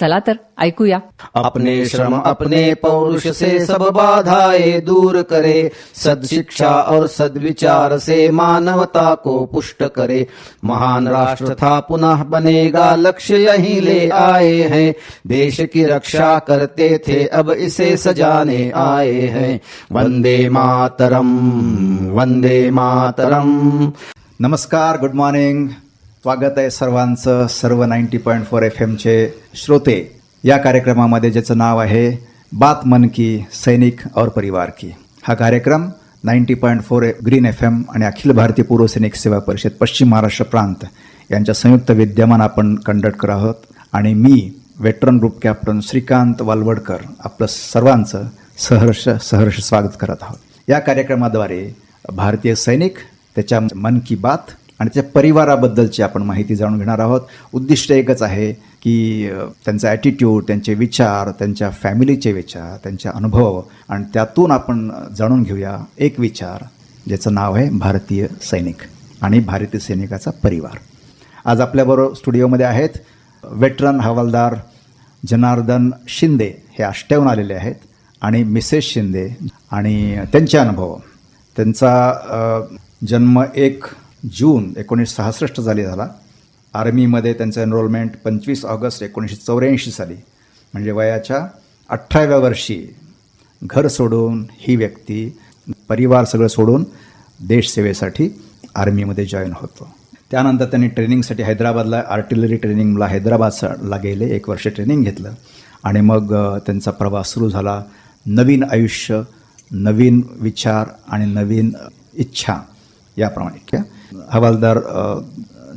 चला तर ऐकूया. अपने श्रम अपने पौरुष से सब बाधाएँ दूर करे सदशिक्षा और सद्विचार से मानवता को पुष्ट करे। महान राष्ट्र था पुनः बनेगा लक्ष्य यही ले आए हैं। देश की रक्षा करते थे अब इसे सजाने आए हैं। वंदे मातरम वंदे मातरम। नमस्कार गुड मॉर्निंग। स्वागत आहे सर्वांचं सर्व नाईन्टी पॉईंट फोर एफ एमचे श्रोते. या कार्यक्रमामध्ये ज्याचं नाव आहे बात मन की सैनिक और परिवार की. हा कार्यक्रम ninety point four green F M आणि अखिल भारतीय पूर्व सैनिक सेवा परिषद पश्चिम महाराष्ट्र प्रांत यांच्या संयुक्त विद्यमान आपण कंडक्ट करत आहोत. आणि मी veteran group captain Shrikant Walwadkar आपलं सर्वांचं सहर्ष सहर्ष स्वागत करत आहोत. या कार्यक्रमाद्वारे भारतीय सैनिक त्याच्या मन की बात आणि त्याच्या परिवाराबद्दलची आपण माहिती जाणून घेणार आहोत. उद्दिष्ट एकच आहे की त्यांचा ॲटिट्यूड त्यांचे विचार त्यांच्या फॅमिलीचे विचार त्यांचे अनुभव आणि त्यातून आपण जाणून घेऊया एक विचार ज्याचं नाव आहे भारतीय सैनिक आणि भारतीय सैनिकाचा परिवार. आज आपल्याबरोबर स्टुडिओमध्ये आहेत वेटरन हवालदार जनार्दन शिंदे. हे आष्ट्याहून आलेले आहेत आणि मिसेस शिंदे आणि त्यांचे अनुभव. त्यांचा जन्म एक जून एकोणीसशे सहासष्ट साली झाला. आर्मीमध्ये त्यांचं एनरोलमेंट पंचवीस ऑगस्ट एकोणीसशे चौऱ्याऐंशी साली. म्हणजे वयाच्या अठराव्या वर्षी घर सोडून ही व्यक्ती परिवार सगळं सोडून देशसेवेसाठी आर्मीमध्ये जॉईन होतो. त्यानंतर त्यांनी ट्रेनिंगसाठी हैदराबादला आर्टिलरी ट्रेनिंगला हैदराबादला गेले एक वर्ष ट्रेनिंग घेतलं. आणि मग त्यांचा प्रवास सुरू झाला. नवीन आयुष्य नवीन विचार आणि नवीन इच्छा याप्रमाणे. क्या हवालदार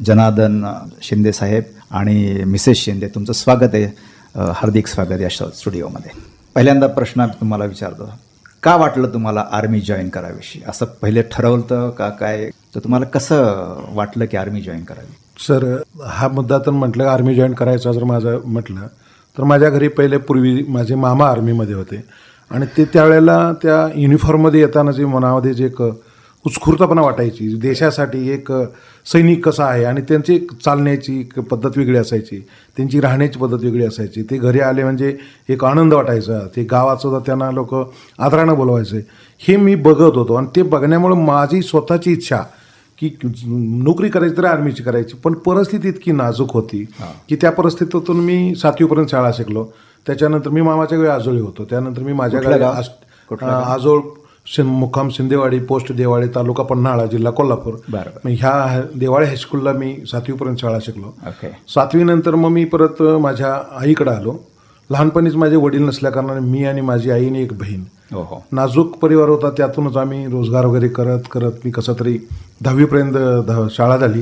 जनार्दन शिंदे साहेब आणि मिसेस शिंदे तुमचं स्वागत आहे. हार्दिक स्वागत या श- स्टुडिओमध्ये. पहिल्यांदा प्रश्न तुम्हाला विचारतो. का वाटलं तुम्हाला आर्मी जॉईन करावीशी? असं पहिले ठरवलं का काय? तर तुम्हाला कसं वाटलं की आर्मी जॉईन करावी? सर हा मुद्दा तर म्हटलं आर्मी जॉईन करायचा जर माझं म्हटलं तर माझ्या घरी पहिले पूर्वी माझे मामा आर्मीमध्ये होते. आणि ते त्यावेळेला त्या युनिफॉर्ममध्ये येताना जे मनामध्ये जे एक उत्स्फूर्तपणा वाटायची. देशासाठी एक सैनिक कसा आहे आणि त्यांची एक चालण्याची एक पद्धत वेगळी असायची. त्यांची राहण्याची पद्धत वेगळी असायची. ते घरी आले म्हणजे एक आनंद वाटायचा. ते गावात सुद्धा त्यांना लोक आदरानं बोलवायचे. हे मी बघत होतो आणि ते बघण्यामुळे माझी स्वतःची इच्छा की नोकरी करायची तर आर्मीची करायची पण परिस्थिती इतकी नाजूक होती की त्या परिस्थितीतून मी सातवीपर्यंत शाळा शिकलो. त्याच्यानंतर मी मामाच्या गावी आजोळी होतो. त्यानंतर मी माझ्या गावी? आजोळ शिं- मुक्काम शिंदेवाडी पोस्ट देवाळे तालुका पन्हाळा जिल्हा कोल्हापूर. मग ह्या देवाळे हायस्कूलला मी सातवीपर्यंत शाळा शिकलो. ओके. सातवी नंतर मग मी परत माझ्या आईकडे आलो. लहानपणीच माझे वडील नसल्या कारणाने मी आणि माझी आई आणि एक बहीण. हो हो. नाजूक परिवार होता त्यातूनच आम्ही रोजगार वगैरे करत करत मी कसं तरी दहावीपर्यंत ध- शाळा झाली.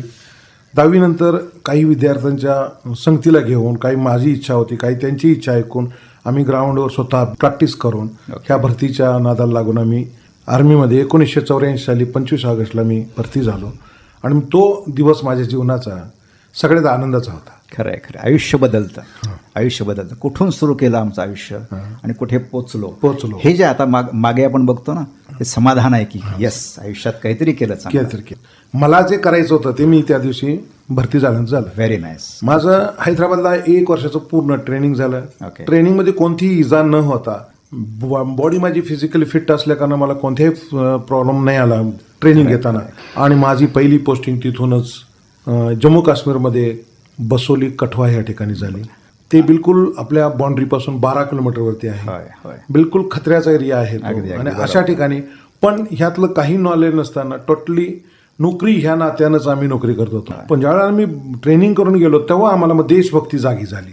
दहावीनंतर काही विद्यार्थ्यांच्या संगतीला घेऊन काही माझी इच्छा होती काही त्यांची इच्छा ऐकून आम्ही ग्राउंडवर स्वतः प्रॅक्टिस करून ह्या भरतीच्या नादाला लागून आम्ही आर्मीमध्ये एकोणीसशे चौऱ्याऐंशी साली पंचवीस ऑगस्टला मी भरती झालो. आणि तो दिवस माझ्या जीवनाचा सगळ्यात आनंदाचा होता. खरंय खरं आयुष्य बदलतं. आयुष्य बदलतं. कुठून सुरू केलं आमचं आयुष्य? आणि कुठे पोचलो? पोचलो. हे जे आता माग मागे आपण बघतो ना ते समाधान आहे की यस आयुष्यात काहीतरी केलं चांगलं. केलं तर केलं. मला जे करायचं होतं ते मी त्या दिवशी भरती झाल्यानंतर झालं. व्हेरी नाईस माझं हैदराबादला एक वर्षाचं पूर्ण ट्रेनिंग झालं. Okay. ट्रेनिंगमध्ये कोणतीही इजा न होता बॉडी माझी फिजिकली फिट असल्याकारणे मला कोणत्याही प्रॉब्लेम नाही आला ट्रेनिंग घेताना. आणि माझी पहिली पोस्टिंग तिथूनच अं, जम्मू काश्मीरमध्ये बसोली कठवा या ठिकाणी झाली. ते बिलकुल आपल्या बाउंड्रीपासून बारा किलोमीटरवरती आहे. होय होय. बिलकुल खतऱ्याचा एरिया आहे आणि अशा ठिकाणी पण ह्यातलं काही नॉलेज नसताना टोटली नोकरी ह्या नात्यानंच आम्ही नोकरी करत होतो. पण ज्यावेळेला आम्ही ट्रेनिंग करून गेलो तेव्हा आम्हाला मग देशभक्ती जागी झाली.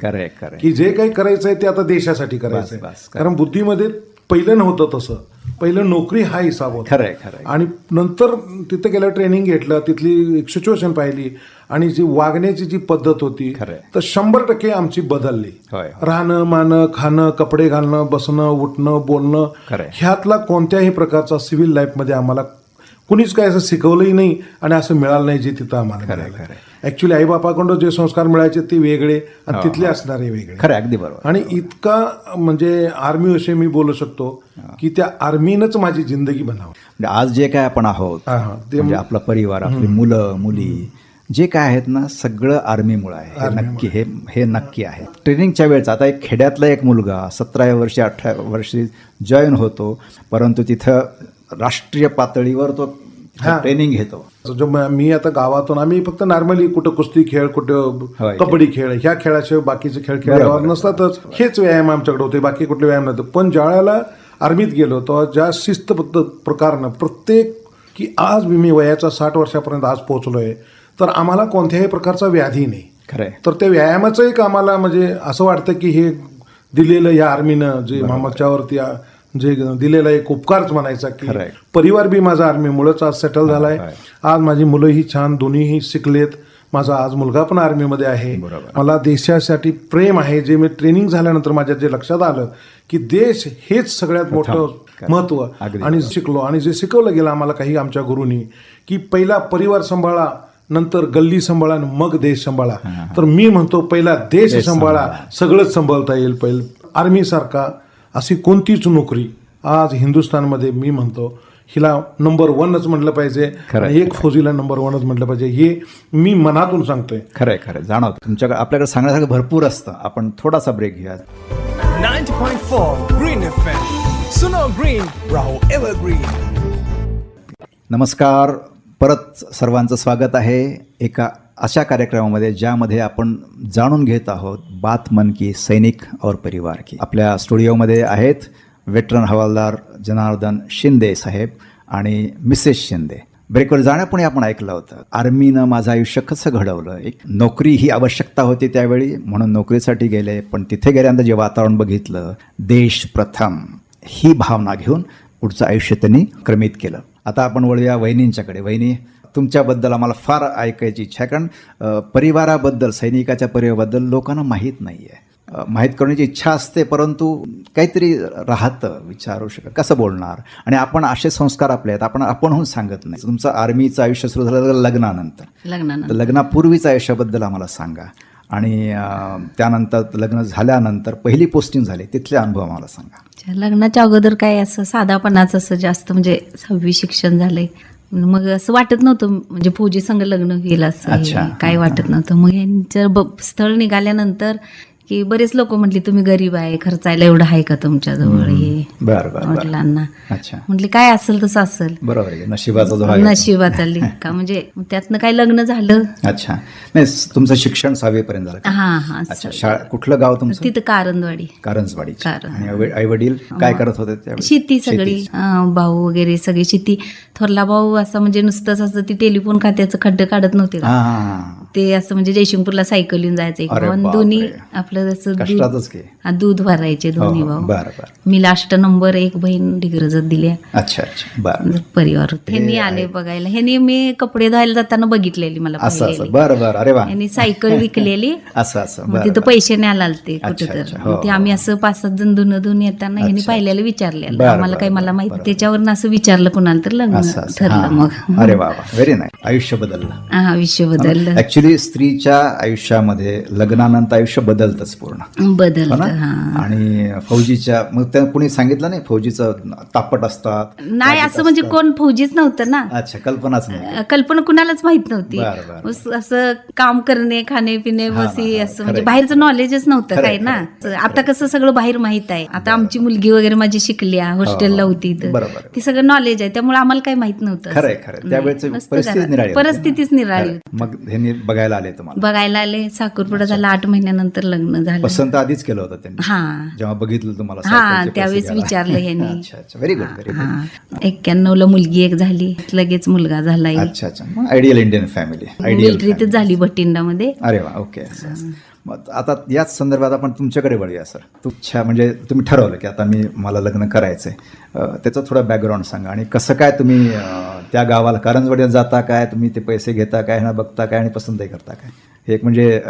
की जे काही करायचंय ते आता देशासाठी करायचंय. बस, बस. कारण बुद्धीमध्ये पहिलं नव्हतं तसं. पहिलं नोकरी हा हिसाब होता. खरंय खरंय. आणि नंतर तिथे गेलं ट्रेनिंग घेतलं तिथली एक सिच्युएशन पाहिली. आणि जी वागण्याची जी पद्धत होती. तर शंभर टक्के आमची बदलली. राहणं मानं खाणं कपडे घालणं बसणं उठणं बोलणं. ह्यातला कोणत्याही प्रकारचा सिव्हिल लाईफमध्ये आम्हाला कुणीच काही असं शिकवलंही नाही आणि असं मिळालं नाही जे तिथं आम्हाला ऍक्च्युली आईबापाकडून जे संस्कार मिळायचे ते वेगळे आणि तिथले असणारे वेगळे. खरं अगदी बरोबर. आणि इतका म्हणजे आर्मीविषयी मी बोलू शकतो की त्या आर्मीनंच माझी जिंदगी बनावली म्हणजे आज जे काय आपण आहोत. ते म्हणजे आपला परिवार आपली मुलं मुली जे काय आहेत ना सगळं आर्मीमुळे आहे. हे नक्की हे हे नक्की आहे. ट्रेनिंगच्या वेळेचा आता एक खेड्यातला एक मुलगा सतराव्या वर्षी अठरा वर्षी जॉईन होतो परंतु तिथं राष्ट्रीय पातळीवर तो ट्रेनिंग घेतो. जो म- आता गावातून आम्ही फक्त नॉर्मली कुठं कुस्ती खेळ कुठं. कबड्डी खेळ ह्या खेळाशिवाय बाकीचे खेळ खेळावर नसतातच. हेच व्यायाम आमच्याकडे होते बाकी कुठले व्यायाम नव्हते. पण ज्यावेळेला आर्मीत गेलो तेव्हा ज्या शिस्तबद्ध प्रकारनं प्रत्येक की आज मी वयाच्या साठ वर्षापर्यंत आज पोहोचलोय तर आम्हाला कोणत्याही प्रकारचा व्याधी नाही. खरंय. तर त्या व्यायामाचं एक आम्हाला म्हणजे असं वाटतं की हे दिलेलं या आर्मीनं जे मामाच्यावरती आ- जे दिलेला एक उपकारच म्हणायचा की. परिवार बी माझा आर्मीमुळेच आज सेटल झालाय. आज माझी मुलंही छान दोन्हीही शिकलेत. माझा आज मुलगा पण आर्मीमध्ये आहे. मला देशासाठी प्रेम आहे. जे मी ट्रेनिंग झाल्यानंतर माझ्या जे लक्षात आलं की देश हेच सगळ्यात मोठं महत्त्व आणि शिकलो. आणि जे शिकवलं गेलं आम्हाला काही आमच्या गुरुनी की पहिला परिवार सांभाळा नंतर गल्ली सांभाळा आणि मग देश सांभाळा. तर मी म्हणतो पहिला देश सांभाळा. सगळंच सांभाळता येईल. पहिलं आर्मी सारखा अशी कोणतीच नोकरी आज हिंदुस्थानमध्ये मी म्हणतो हिला नंबर वनच म्हटलं पाहिजे एक फौजीला नंबर वनच म्हटलं पाहिजे. हे मी मनातून सांगतोय. खरंय खरंय जाणवतं तुमच्याकडे आपल्याकडे सांगण्यासारखं भरपूर असतं. आपण थोडासा ब्रेक घेऊया. 90.4 Green FM. Suno Green, Raho Evergreen. नमस्कार. परत सर्वांचं स्वागत आहे एका अशा कार्यक्रमामध्ये ज्यामध्ये आपण जाणून घेत आहोत बात मन की सैनिक और परिवार की. आपल्या स्टुडिओमध्ये आहेत वेटरन हवालदार जनार्दन शिंदे साहेब आणि मिसेस शिंदे. ब्रेकवर जाण्यापुढे आपण ऐकलं होतं आर्मीनं माझं आयुष्य कसं घडवलं? एक नोकरी ही आवश्यकता होती त्यावेळी म्हणून नोकरीसाठी गेले पण तिथे गेल्यानंतर जे वातावरण बघितलं देश प्रथम ही भावना घेऊन पुढचं आयुष्य त्यांनी क्रमित केलं. आता आपण वळूया वहिनींच्याकडे. वहिनी तुमच्याबद्दल आम्हाला फार ऐकायची इच्छा आहे. कारण परिवाराबद्दल सैनिकाच्या परिवाराबद्दल लोकांना माहीत नाही आहे माहीत करण्याची इच्छा असते परंतु काहीतरी राहतं विचारू शकत. कसं बोलणार? आणि आपण असे संस्कार आपले आहेत आपण आपणहून सांगत नाही. तुमचं आर्मीचं आयुष्य सुरू झालं लग्नानंतर. तर लग्नानंतर लग्नापूर्वीचं आयुष्याबद्दल आम्हाला सांगा. आणि त्यानंतर लग्न झाल्यानंतर पहिली पोस्टिंग झाली तिथले अनुभव आम्हाला सांगा. लग्नाच्या अगोदर काय असं साधापणाच असं जास्त म्हणजे सहावी शिक्षण झालंय? मग असं वाटत नव्हतं म्हणजे फौजी संघ लग्न होईल असं काय वाटत नव्हतं. मग यांचं ब- स्थळ निघाल्यानंतर की बरेच लोक म्हटली तुम्ही गरीब आहे खर्चायला एवढं आहे का तुमच्याजवळ? हे बरं बरं बरं. वडिलांना अच्छा. म्हटली काय असेल तसं असेल. बरोबर आहे नशिबाचा जो आहे. नशिबाचा का म्हणजे त्यातनं काय लग्न झालं? अच्छा. नाही स- तुमचं शिक्षण सहावीपर्यंत झालं का? हा हा अच्छा शाळा कुठलं गाव तुमचं? तिथं कारंदवाडी. कारंजवाडी कारंज. आणि आई वडील काय करत होते त्यावेळी शेती सगळी. अं, भाऊ वगैरे सगळी शेती. थोरला भाऊ असं म्हणजे नुसतंच असं ती टेलिफोन खात्याचं खड्डे काढत नव्हते का? हा हा हा. ते असं म्हणजे जयशिंगपूरला सायकल येऊन जायचं एक. अरे भाऊ आणि बापरे. दोन्ही आपलं दूध कष्टातच की. हा, दूध भरायचे हो, दोन्ही हो. भाऊ. बरं बरं. मी लास्ट नंबर एक बहीण डिग्रजत दिल्या अच्छा अच्छा. बरं. परिवार ह्यांनी आले बघायला. ह्यांनी मी कपडे धुवायला जाताना बघितलेली मला असं असं. पाहिलेली. बरं बरं. अरे वा. यांनी सायकल विकलेली. असं असं. मग बरं तिथं बरं. पैसे कुठे अच्छा, तर अच्छा. हो, मग ते आम्ही असं पाच सात जण धुणं धुवून येताना ह्यांनी अच्छा. पाहिलेलं विचारलेलं. बरं, आम्हाला बरं, काही मला बरं, माहिती बरं. त्याच्यावरून असं विचारलं कुणाला तर लग्न असं असं. ठरलं हां. मग. अरे वा वा. व्हेरी नाईस आयुष्य बदललं. हा विश्व बदललं. ऍक्च्युली स्त्रीच्या आयुष्यामध्ये लग्नानंतर आयुष्य बदलतच पूर्ण. हो बदललं ना? हा. आणि फौजीच्या मग त्या कुणी सांगितलं नाही फौजीचं तापट असतात? नाही असं म्हणजे कोण फौजीच नव्हतं ना. अच्छा कल्पनाच नाही. कल्पना कुणालाच माहीत नव्हती. असं काम करणे खाणे पिणे हा, बस हे हा, असं. म्हणजे बाहेरचं नॉलेजच नव्हतं काय ना. आता कसं सगळं बाहेर माहीत आहे. आता आमची मुलगी वगैरे माझी शिकली आहे, हॉस्टेलला हो, होती. ती सगळं नॉलेज आहे. त्यामुळे आम्हाला काही माहीत नव्हतं. परिस्थितीच निराळी. मग बघायला आले तुम्हाला? बघायला आले. साखरपुडा झाला आठ महिन्यानंतर लग्न झालं. पसंत आधीच केलं होतं त्यांनी. हा. जेव्हा बघितलं तुम्हाला हा सायकलचे पैसे त्यावेळेस घ्यायला. विचारलं ह्यांनी अच्छा अच्छा. व्हेरी गुड व्हेरी गुड हा. एक्क्याण्णव ला मुलगी एक झाली. लगेच मुलगा झाला अच्छा अच्छा. मग आयडियल इंडियन फॅमिली मिलिटरीतच झाली भटिंडामध्ये अरे वा ओके. मग आता याच संदर्भात आपण तुमच्याकडे वळूया सर तुमच्या म्हणजे तुम्ही ठरवलं की आता मी मला लग्न करायचंय. अं, त्याचं थोडं बॅकग्राऊंड सांगा आणि कसं काय तुम्ही अं, त्या गावाला करंजवाडीला जाता काय? तुम्ही ते पैसे घेता काय? ना बघता काय? आणि पसंतही करता काय? एक म्हणजे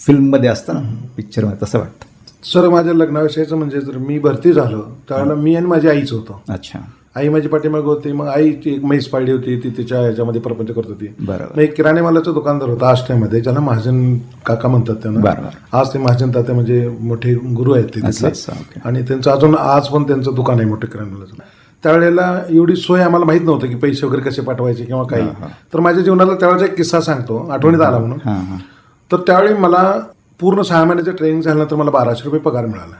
फिल्ममध्ये असतं ना पिक्चरमध्ये तसं वाटतं. सर माझ्या लग्नाविषयीचं म्हणजे जर मी भरती झालो त्यावेळेला मी आणि माझी आईच होतो. अच्छा. आई माझी पाठीमागे होती मग आईची एक म्हैस पाळली होती ती तिच्या ह्याच्यामध्ये प्रपंच करत होती. बरोबर. एक किराणे मालाचं दुकानदार होता आष्ट्यामध्ये ज्याला महाजन काका म्हणतात त्यांना. आज ते महाजन तात्या म्हणजे मोठे गुरु आहेत ते तिथले. आणि त्यांचं अजून आज पण त्यांचं दुकान आहे मोठं किराणा मालाचं. त्यावेळेला एवढी सोय आम्हाला माहीत नव्हतं की पैसे वगैरे कसे पाठवायचे किंवा काही. तर माझ्या जीवनातला त्यावेळेचा एक किस्सा सांगतो आठवणीत आला म्हणून. तर त्यावेळी मला पूर्ण सहा महिन्याचं ट्रेनिंग झाल्यानंतर मला बाराशे रुपये पगार मिळाला.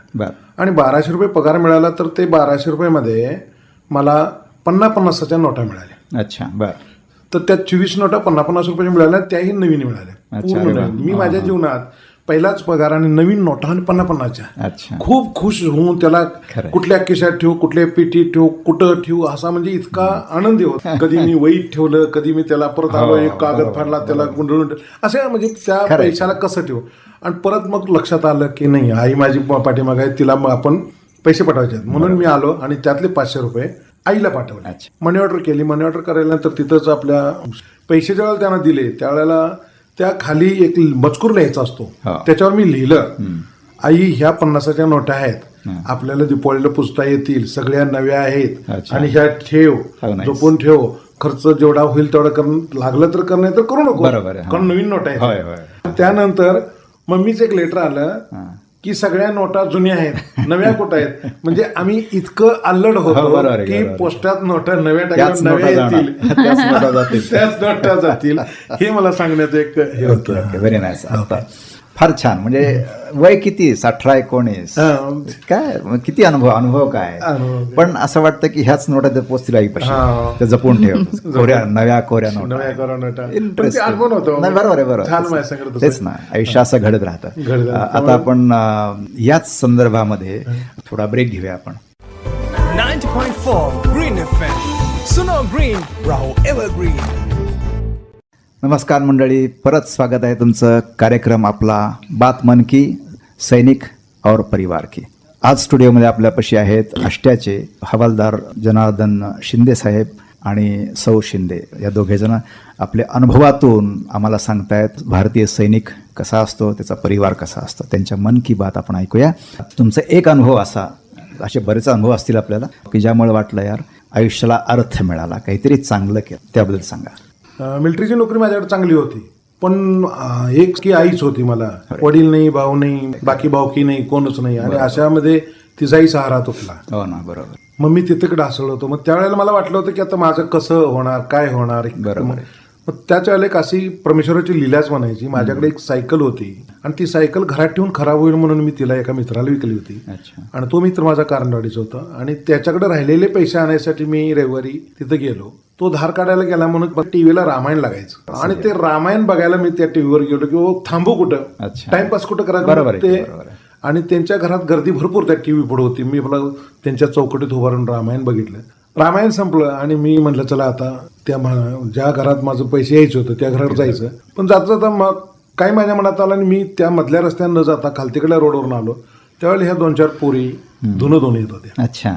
आणि बाराशे रुपये पगार मिळाला तर ते बाराशे रुपयेमध्ये मला पन्नास पन्नासाच्या नोटा मिळाल्या. अच्छा बरं. तर त्या चोवीस नोटा पन्नास पन्नास रुपये मिळाल्या त्याही नवीन मिळाल्या. मी माझ्या जीवनात पहिलाच पगार आणि नवीन नोटा आणि अच्छा खूप खुश होऊन त्याला. कुठल्या खिशात ठेवू कुठल्या पेटीत ठेवू कुठं ठेवू असा म्हणजे इतका आनंदी होत कधी मी वहीत ठेवलं कधी मी त्याला परत आलो हो, एक कागद फाडला त्याला गुंडळून. असं म्हणजे त्या. पैशाला कसं ठेवू आणि परत मग लक्षात आलं की नाही आई माझी पाठीमाग आहे तिला मग आपण पैसे पाठवायचे म्हणून मी आलो आणि त्यातले पाचशे रुपये आईला पाठवले. मनी ऑर्डर केली मनी ऑर्डर करायल्यानंतर तिथंच आपल्या पैसे ज्यावेळेला त्यांना दिले त्यावेळेला त्या खाली एक मजकूर लिहायचा असतो हा. त्याच्यावर मी लिहिलं आई ह्या पन्नासाच्या नोटा आहेत आपल्याला दिपावळीला पुसता येतील सगळ्या नव्या आहेत अच्छा. आणि ह्या ठेव हो, nice. जपून ठेव खर्च जेवढा होईल तेवढा करण लागलं तर करणे तर करू नको बरोबर आहे, हा. कारण नवीन नोटा होय, आहेत होय. त्यानंतर मम्मीचं एक लेटर आलं. की सगळ्या नोटा जुन्या आहेत नव्या कुठं आहेत? म्हणजे आम्ही इतकं अल्लड हो, होतो आहे, की. पोस्टात नोटा नव्या टाकल्या नव्या. येतील. त्याच नोटा जातील. त्याच नोटा जातील. हे मला सांगण्यात एक हे होतं. व्हेरी नाईस फार छान. म्हणजे वय किती? अठरा एकोणीस? हा. काय? किती अनुभव? अनुभव काय? पण असं वाटतं की ह्याच नोटा ते पोचतील आई हा. ते जपून ठेव. कोऱ्या नव्या कोऱ्या नोटा. नाही, बरोबर आहे बरोबर छान तेच ना. आयुष्य असं घडत राहतं. आता आपण याच संदर्भामध्ये थोडा ब्रेक घेऊया आपण. 90.4 Green FM. Suno Green, Raho Evergreen. नमस्कार मंडळी परत स्वागत आहे तुमचं कार्यक्रम आपला बात मन की सैनिक और परिवार की. आज स्टुडिओमध्ये आपल्यापाशी आहेत आष्ट्याचे हवालदार जनार्दन शिंदे साहेब आणि सौ शिंदे. या दोघेजण आपल्या अनुभवातून आम्हाला सांगतायत भारतीय सैनिक कसा असतो त्याचा परिवार कसा असतो त्यांच्या मन की बात आपण ऐकूया. तुमचा एक अनुभव असा असे बरेच अनुभव असतील आपल्याला की ज्यामुळे वाटलं यार आयुष्याला अर्थ मिळाला काहीतरी चांगलं केलं त्याबद्दल सांगा. मिलिटरीची नोकरी माझ्याकडे चांगली होती. पण एक की आईच होती मला. वडील नाही भाऊ नाही बाकी भाऊकी नाही कोणच नाही. आणि अशामध्ये तिचाही सहारा तुटला हो ना बरोबर. मग मी तिथे ढासळलो होतो. मग त्यावेळेला मला वाटलं होतं की आता माझं कसं होणार काय होणार? बरोबर. मग त्याच वेळेला एक अशी परमेश्वराची लिलाच म्हणायची. माझ्याकडे एक सायकल होती. आणि ती सायकल घरात ठेवून खराब होईल म्हणून मी तिला एका मित्राला विकली होती. आणि तो मित्र माझा कारणवाडीचा होता. आणि त्याच्याकडे राहिलेले पैसे आणायसाठी मी रविवारी तिथं गेलो. तो धार काढायला गेला म्हणून टीव्हीला रामायण लागायचं. आणि ते रामायण बघायला मी त्या टीव्हीवर गेलो की ओ, थांबू कुठं? अच्छा. टाइमपास कुठं बरोबर आहे, ते बरोबर आहे. आणि त्यांच्या घरात गर्दी भरपूर त्या टीव्ही पुढे होती. मी आपलं त्यांच्या चौकटीत उभारून रामायण बघितलं. रामायण संपलं आणि मी म्हटलं चला आता त्या ज्या घरात माझं पैसे यायचे होतं त्या घरात जायचं. पण जाता जाता मग काही माझ्या मनात आलं आणि मी त्या मधल्या रस्त्यानं न जाता खालतीकडल्या रोडवरून आलो. त्यावेळेला ह्या दोन चार पोरी धुणं धुणं येत होत्या. अच्छा.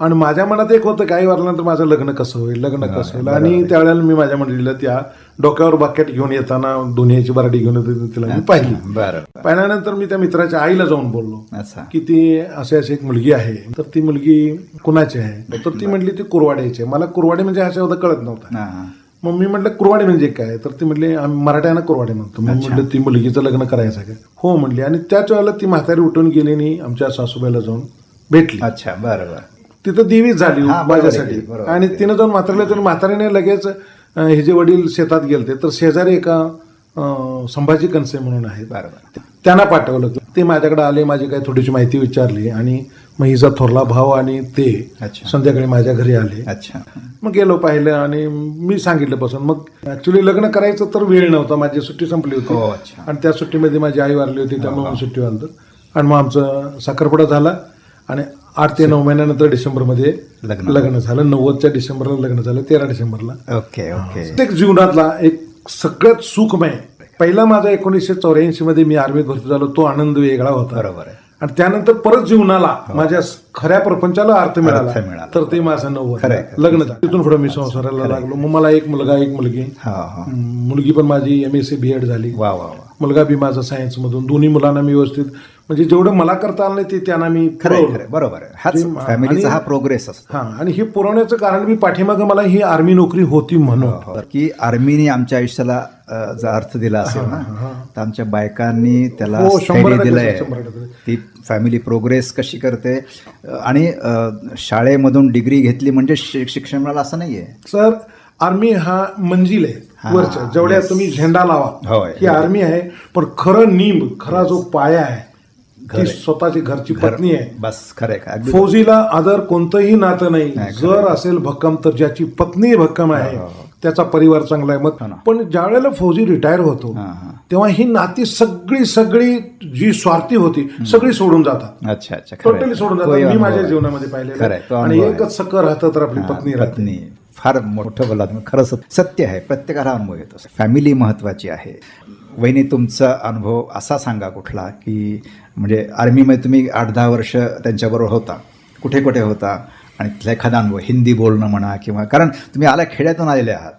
आणि माझ्या मनात एक होतं काही वारल्यानंतर माझं लग्न कसं होईल लग्न कसं होईल? आणि त्यावेळेला मी माझ्या मंडळीला त्या डोक्यावर बाकेट घेऊन येताना दुनियाची बराडी घेऊन येते तिला मी पाहिली. बरं. पाहिल्यानंतर मी त्या मित्राच्या आईला जाऊन बोललो की ती असे अशी एक मुलगी आहे. तर ती मुलगी कुणाची आहे? तर ती म्हटली ती कुरवाड्याची आहे. मला कुरवाडी म्हणजे हा शब्द कळत नव्हता. मग मी म्हटलं कुरवाडी म्हणजे काय? तर ती म्हटली आम्ही मराठ्यानं कुरवाडी म्हणतो. मग म्हटलं ती मुलगीचं लग्न करायचं आहे का? हो म्हणली आणि त्याच वेळेला ती म्हातारी उठून गेली आणि आमच्या सासूबाईला जाऊन भेटली. अच्छा बरं बरं. तिथं देवीच झाली हा, बरोबर आहे, माझ्यासाठी. बरोबर आणि तिनं जाऊन म्हातारीला जाऊन म्हातारीने लगेच अं, हे जे वडील शेतात गेलते तर शेजारी एका अं, संभाजी कनसे म्हणून आहेत. बरं त्यांना पाठवलं. ते माझ्याकडे आले माझी काही थोडीशी माहिती विचारली आणि मग हिचा थोरला भाव आणि ते अच्छा. संध्याकाळी माझ्या घरी आले. अच्छा. मग गेलो पाहिलं आणि मी सांगितलं पासून मग ऍक्च्युली लग्न करायचं तर वेळ नव्हता माझी सुट्टी संपली हो, होती अच्छा. आणि त्या सुट्टीमध्ये माझी आई वारली होती त्यामुळे मी सुट्टी आलं आणि मग आमचं साखरपुडा झाला आणि आठ ते नऊ महिन्यानंतर डिसेंबरमध्ये लग्न. लग्न झालं. नव्वदच्या डिसेंबरला लग्न झालं तेरा डिसेंबरला. Okay okay. प्रत्येक जीवनातला एक सगळ्यात सुखमय पहिला माझा एकोणीसशे चौऱ्याऐंशी मध्ये मी आर्मीत भरती झालो तो आनंद वेगळा होता. बरोबर आहे. आणि त्यानंतर परत जीवनाला माझ्या खऱ्या प्रपंचाला अर्थ मिळाला. मिळाला. तर ते माझं नव्वद. लग्न झालं. तिथून पुढे मी संसाराला लागलो. मग मला एक मुलगा एक मुलगी. हा हा. मुलगी पण माझी M S C B Ed झाली. वा वा वा. मुलगा बी माझा सायन्स मधून. दोन्ही मुलांना मी व्यवस्थित म्हणजे जेवढं मला करता आलं नाही ते त्यांना मी. खरंय बरोबर हाच फॅमिलीचा हा प्रोग्रेस असतो. हा आणि हे पुरवण्याचं कारण मी पाठीमागं मला ही आर्मी नोकरी होती म्हणून. तर की आर्मीने आमच्या आयुष्याला जर अर्थ दिला असेल ना? तर आमच्या बायकांनी त्याला हो, दिलंय. ती फॅमिली प्रोग्रेस कशी करते? आणि शाळेमधून डिग्री घेतली म्हणजे शि- शिक्षण मिळालं असं नाहीये? सर आर्मी हा मंजिल आहे. वरच्या जेवढ्या तुम्ही झेंडा लावा होय. ही आर्मी आहे पण खरं निंब खरा जो पाया आहे ती स्वतःची घरची पत्नी आहे. बस खरंय का? अगदी फौजीला आदर कोणतंही नातं नाही. जर असेल भक्कम तर ज्याची पत्नी भक्कम आहे त्याचा परिवार चांगला आहे. मग पण ज्या वेळेला फौजी रिटायर होतो हा, हा. तेव्हा ही नाती सगळी सगळी जी स्वार्थी होती सगळी सोडून जातात. अच्छा अच्छा. टोटली सोडून जातात. मी अनुभव माझ्या आहे. जीवनामध्ये तो आहे. आणि अनुभव आहे. एकच सकर राहतं तर आपली हा, पत्नी राहते. पत्नी. फार मोठं बोला तुम्ही खरं सत्य आहे प्रत्येकाला अनुभव येतो फॅमिली महत्त्वाची आहे. वहिनी तुमचा अनुभव असा सांगा कुठला की म्हणजे आर्मीमध्ये तुम्ही आठ दहा वर्ष त्यांच्याबरोबर होता. कुठे कुठे होता? आणि तिथला एखादा अनुभव हिंदी बोलणं म्हणा किंवा कारण तुम्ही आला खेड्यातून आलेले आहात.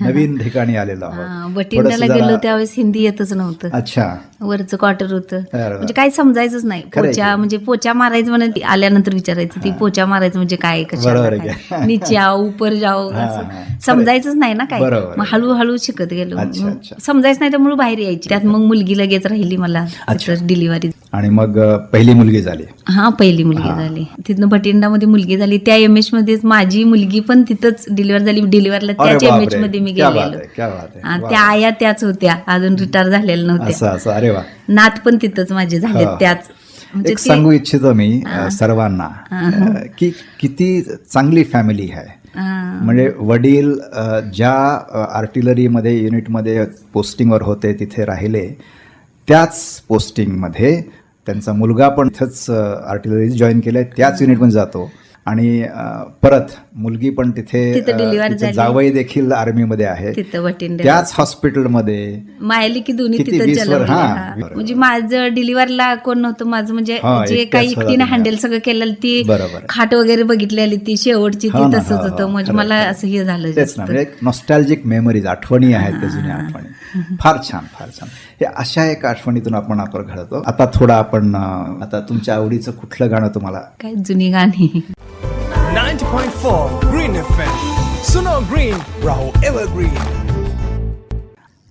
नवीन ठिकाणी आलेलो आहोत. बठिंड्याला थोडंसं गेलो त्यावेळेस हिंदी येतच नव्हतं. अच्छा. वरचं क्वार्टर होतं. म्हणजे काही समजायचंच नाही. पोचा. म्हणजे पोचा मारायचं म्हणून ती आल्यानंतर विचारायचं ती पोचा मारायचं म्हणजे काय काय? आहे. नीचे आव उपर जाओ असं. समजायचंच नाही ना काय. मग हळूहळू शिकत गेलो. समजायचं नाही त्यामुळे बाहेर यायची. त्यात मग मुलगी लगेच राहिली मला. डिलिव्हरी आणि मग पहिली मुलगी झाली. हा पहिली मुलगी झाली. तिथनं भटिंडामध्ये मुलगी झाली त्या एम एच मध्येच माझी मुलगी पण तिथंच डिलिव्हर झाली. डिलिव्हरला त्याच एम एच. मध्ये मी गेलेलो. आहे, आहे. त्या आया त्याच होत्या. अजून रिटायर झालेल्या नव्हत्या. नात पण तिथंच माझे झाले. त्याच. म्हणजे एक सांगू इच्छितो मी सर्वांना. की किती चांगली फॅमिली आहे. म्हणजे वडील ज्या आर्टिलरीमध्ये युनिटमध्ये पोस्टिंगवर होते तिथे राहिले त्याच पोस्टिंगमध्ये त्यांचा मुलगा पण इथंच आर्टिलरी जॉईन केलंय त्याच युनिटमध्ये जातो. आणि परत मुलगी पण तिथे. जावई देखील आर्मीमध्ये आहे. त्याच हॉस्पिटलमध्ये मायली की दोन्ही. म्हणजे माझं डिलिव्हरला कोण नव्हतं माझं म्हणजे जे काही तुम्ही. हँडल सगळं केलेलं ती. खाट वगैरे बघितलेली ती शेवटची ती तसंच होतं. म्हणजे मला. असं हे झालं तेच जास्त. ना म्हणजे नॉस्टॅल्जिक मेमरीज आठवणी आहेत त्या जुन्या आठवणी. फार छान फार छान. हे अशा एक आठवणीतून आपण आपण घडतो. आता थोडं आपण आता तुमच्या आवडीचं कुठलं गाणं तुम्हाला काय जुनी गाणी? 90.4 Green FM. Suno Green, Raho Evergreen.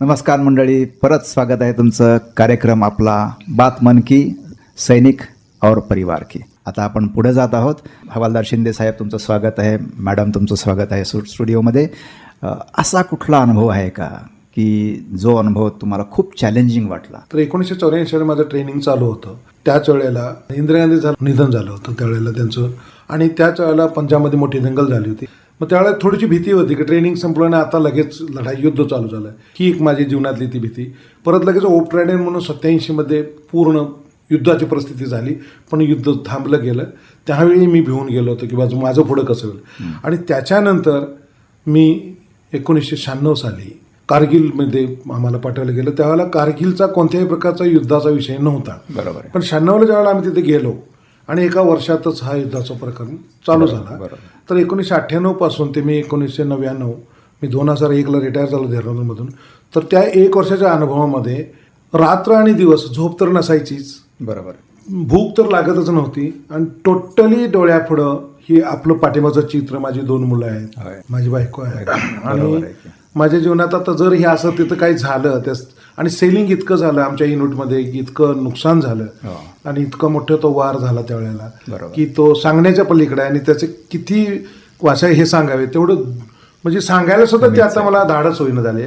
नमस्कार मंडळी परत स्वागत आहे तुमचं कार्यक्रम आपला बात मन की सैनिक और परिवार की. आता आपण पुढे जात आहोत. हवालदार शिंदे साहेब तुमचं स्वागत आहे. मॅडम तुमचं स्वागत आहे स्टु- स्टुडिओमध्ये. असा कुठला अनुभव आहे का की जो अनुभव तुम्हाला खूप चॅलेंजिंग वाटला? तर एकोणीसशे चौऱ्याऐंशी माझं ट्रेनिंग चालू होतं. त्याच वेळेला इंदिरा गांधी निधन झालं होतं. त्यावेळेला त्यांचं आणि त्याच वेळेला पंजाबमध्ये मोठी दंगल झाली होती. मग त्यावेळेला थोडीशी भीती होती की ट्रेनिंग संपलं आणि आता लगेच लढाई युद्ध चालू झालं ही एक माझी जीवनातली ती भीती. परत लगेच ओपट्रॅडेन म्हणून सत्याऐंशीमध्ये पूर्ण युद्धाची परिस्थिती झाली पण युद्ध थांबलं गेलं. त्यावेळी मी भिवून गेलो होतो की बाजू माझं पुढं कसं होईल. आणि त्याच्यानंतर मी एकोणीसशे शहाण्णव साली कारगिलमध्ये आम्हाला पाठवलं गेलं. त्यावेळेला कारगिलचा कोणत्याही प्रकारचा युद्धाचा विषय नव्हता. बरोबर पण शहाण्णवला ज्यावेळेला आम्ही तिथे गेलो आणि एका वर्षातच हा युद्धाचा प्रकरण चालू झाला. तर एकोणीसशे अठ्ठ्याण्णवपासून ते मी एकोणीसशे नव्याण्णव मी दोन हजार एकला रिटायर झालो देहरादूनमधून. तर त्या एक वर्षाच्या अनुभवामध्ये रात्र आणि दिवस झोप तर नसायचीच. बरोबर. भूक तर लागतच नव्हती आणि टोटली डोळ्यापुढं ही आपलं पाठिंबाचं चित्र माझी दोन मुलं. आहेत माझी बायको आहे. आणि. माझ्या जीवनात आता जर हे असं तिथं काही झालं त्यास आणि सेलिंग इतकं झालं आमच्या युनिटमध्ये की इतकं नुकसान झालं हो. आणि इतकं मोठं तो वार झाला त्यावेळेला. की तो सांगण्याच्या पलीकडे आणि त्याचे किती वाचा हे सांगावे तेवढं म्हणजे सांगायला सुद्धा ते आता मला धाडच होईना झाले.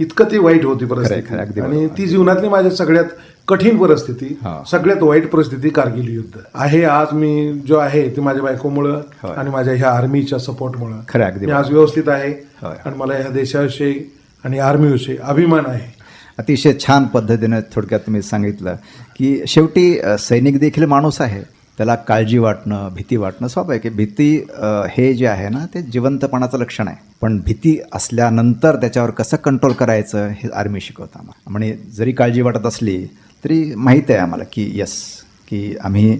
इतकं ती वाईट होती परिस्थिती आणि. ती जीवनातली माझ्या सगळ्यात कठीण परिस्थिती. सगळ्यात वाईट परिस्थिती कारगिल युद्ध आहे आज मी जो आहे ते माझ्या बायकोमुळं. आणि माझ्या ह्या आर्मीच्या सपोर्टमुळं खरं, अगदी मी आज व्यवस्थित आहे. आणि मला ह्या देशाविषयी आणि आर्मीविषयी अभिमान आहे अतिशय छान पद्धतीनं थोडक्यात तुम्ही सांगितलं की शेवटी सैनिक देखील माणूस आहे. त्याला काळजी वाटणं भीती वाटणं स्वाभाविक आहे. भीती हे जे आहे ना ते जिवंतपणाचं लक्षण आहे. पण भीती असल्यानंतर त्याच्यावर कसं कंट्रोल करायचं हे आर्मी शिकवतं आम्हाला. म्हणजे जरी काळजी वाटत असली तरी माहीत आहे आम्हाला की यस की आम्ही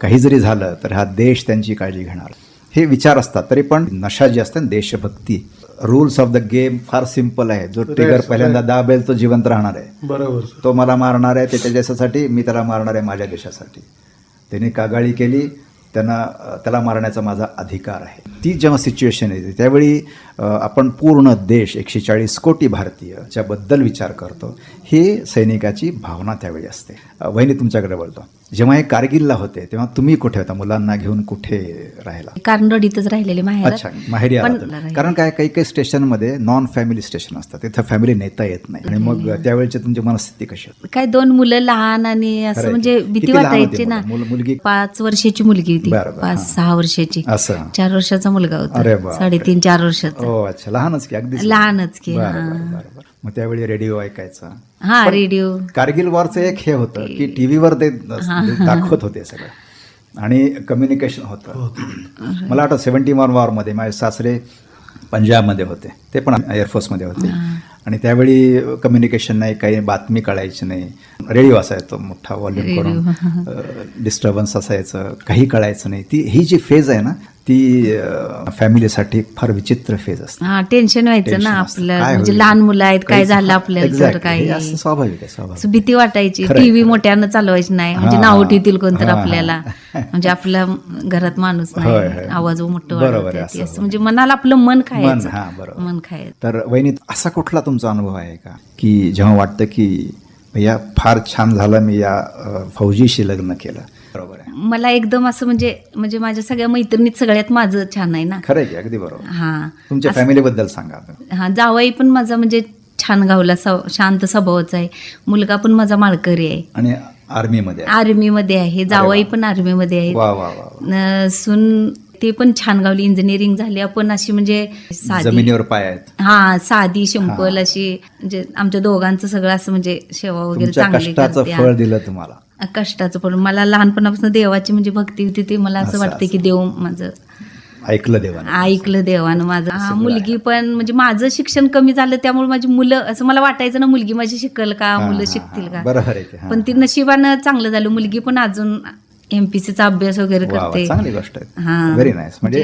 काही जरी झालं तर हा देश त्यांची काळजी घेणार. हे विचार असतात. तरी पण नशा जी असते ना देशभक्ती. रूल्स ऑफ द गेम फार सिंपल आहे. जो ट्रिगर पहिल्यांदा दाबेल तो जिवंत राहणार आहे. बरोबर. तो मला मारणार आहे ते त्याच्यासाठी मी त्याला मारणार आहे माझ्या देशासाठी. त्याने कागाळी केली त्यांना त्याला मारण्याचा माझा अधिकार आहे. ती जेव्हा सिच्युएशन येते त्यावेळी आपण पूर्ण देश एकशे चाळीस कोटी भारतीयबद्दल विचार करतो ही सैनिकाची भावना त्यावेळी असते. वहिनी तुमच्याकडे बोलतो. जेव्हा हे कारगिलला होते तेव्हा तुम्ही कुठे होता? मुलांना घेऊन कुठे राहिला? कारण रडीतच राहिलेले माहेर अच्छा माहेरी. कारण काय काही काही स्टेशनमध्ये नॉन फॅमिली स्टेशन असतात. तिथं फॅमिली नेता येत नाही. आणि मग त्यावेळेची तुमची मनस्थिती कशी होती? काय दोन मुलं लहान आणि असं. म्हणजे भीती वाटायची ना. मुलं? मुल- मुलगी? पाच वर्षाची मुलगी होती. पाच. सहा वर्षाची. असं. चार वर्षाचा मुलगा होता. साडेतीन चार वर्षाचा. हो अच्छा. लहानच की अगदी लहानच की, बरं. बरं, बरं, बरं. मग त्यावेळी रेडिओ ऐकायचा. हा रेडिओ. कारगिल वॉरचं एक हे होतं की टीव्हीवर ते दाखवत होते सगळं. आणि कम्युनिकेशन होतं. मला वाटतं सेव्हन्टी वन वॉरमध्ये माझे सासरे पंजाबमध्ये होते. ते पण एअरफोर्समध्ये होते. आणि त्यावेळी कम्युनिकेशन नाही काही बातमी कळायची नाही. रेडिओ असायचा मोठा व्हॉल्यूम करून. डिस्टर्बन्स असायचं काही कळायचं नाही. ती ही जी फेज आहे ना ती फॅमिलीसाठी फार विचित्र फेज असते हा टेन्शन व्हायचं ना. आपलं काय म्हणजे होईल? लहान मुलं आहेत काय झालं आपल्याला तर Exactly. काय हे असं स्वाभाविक आहे स्वाभाविक असं भीती वाटायची खरंय, टीव्ही खरंय. मोठ्यानं चालवायची नाही म्हणजे हा, नाव. ठेवतील कोणतर हा, हा. आपल्याला म्हणजे आपल्या घरात माणूस होय, होय. नाही आवाज मोठं बरोबर वाढवते आहे, ते असं असं म्हणजे मनाला आपलं मन खायचं हा, बरोबर. मन खायचं तर वहिनी असा कुठला तुमचा अनुभव आहे का की जेव्हा वाटतं की या फार छान झालं मी या अ, फौजीशी लग्न केलं बरोबर आहे. मला एकदम असं म्हणजे म्हणजे माझ्या सगळ्या मैत्रिणीत सगळ्यात माझं छान आहे ना. खरं आहे की अगदी बरोबर. हा. तुमच्या फॅमिलीबद्दल सांगा आता. हा जावाई पण माझा म्हणजे छान गावला शांत स्वभावाचा आहे. मुलगा पण माझा माळकरी आहे. आणि आर्मीमध्ये आहे. आर्मीमध्ये आहे. जावाई पण आर्मीमध्ये आहे. वा वा. न- सून ते पण छान गावली. इंजिनिअरिंग झाली. आपण अशी म्हणजे साधी जमिनीवर पाय आहेत. हा साधी सिंपल अशी म्हणजे आमच्या दोघांचं सगळं असं म्हणजे सेवा वगैरे चांगली. फळ दिलं तुम्हाला. कष्टाचं पण मला लहानपणापासून देवाची म्हणजे भक्ती होती ते. मला असं वाटतं की देव माझं ऐकलं देवाने. ऐकलं देवानं माझं. हा मुलगी पण म्हणजे माझं शिक्षण कमी झालं त्यामुळे माझी मुलं असं मला वाटायचं ना मुलगी माझी शिकल का? मुलं शिकतील. का? बरोबर आहे की हा. पण ती नशिबानं चांगलं झालं. मुलगी पण अजून एमपीसीचा अभ्यास वगैरे करते. चांगली गोष्ट आहे. हा. व्हेरी नाईस म्हणजे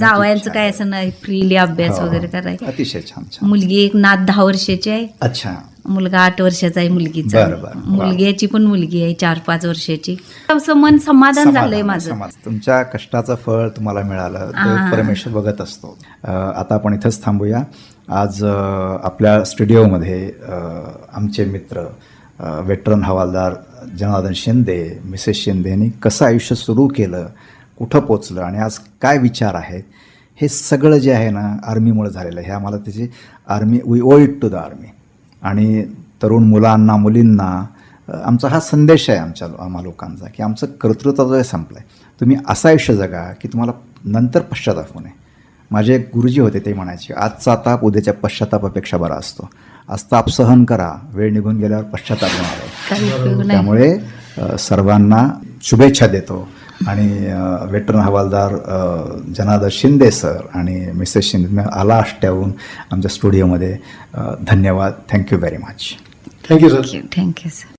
जावयांचं काय. असं नाही फ्रीली अभ्यास हो, वगैरे हो. करायचं अतिशय छान मुलगी एक नात दहा वर्षाची आहे. अच्छा. मुलगा आठ वर्षाचा आहे मुलगीचा. मुलग्याची पण मुलगी आहे चार पाच वर्षाची. असं मन समाधान झालंय माझं. तुमच्या कष्टाचं फळ तुम्हाला मिळालं. परमेश्वर बघत असतो. आता आपण इथंच थांबूया. आज आपल्या स्टुडिओमध्ये आमचे मित्र वेटरन हवालदार जनार्दन शिंदे मिसेस शिंदे यांनी कसं आयुष्य सुरू केलं कुठं पोचलं आणि आज काय विचार आहेत हे सगळं जे आहे ना आर्मीमुळे झालेलं आहे. हे आम्हाला त्याची army we owe it to the army आणि तरुण मुलांना मुलींना आमचा हा संदेश आहे आमच्या आम्हा लोकांचा की आमचं कर्तृत्व जो आहे संपलं आहे तुम्ही असं आयुष्य जगा की तुम्हाला नंतर पश्चाताप होऊ नये. माझे गुरुजी होते ते म्हणायचे आजचा ताप उद्याच्या पश्चातापापेक्षा बरा असतो. आज ताप सहन करा. वेळ निघून गेल्यावर पश्चाताप होणार आहे. त्यामुळे सर्वांना शुभेच्छा देतो. आणि वेटरन हवालदार जनार्दन शिंदे सर आणि मिसेस शिंदे आला आष्ट्याहून आमच्या स्टुडिओमध्ये. धन्यवाद. Thank you very much. Thank you sir. Thank you sir.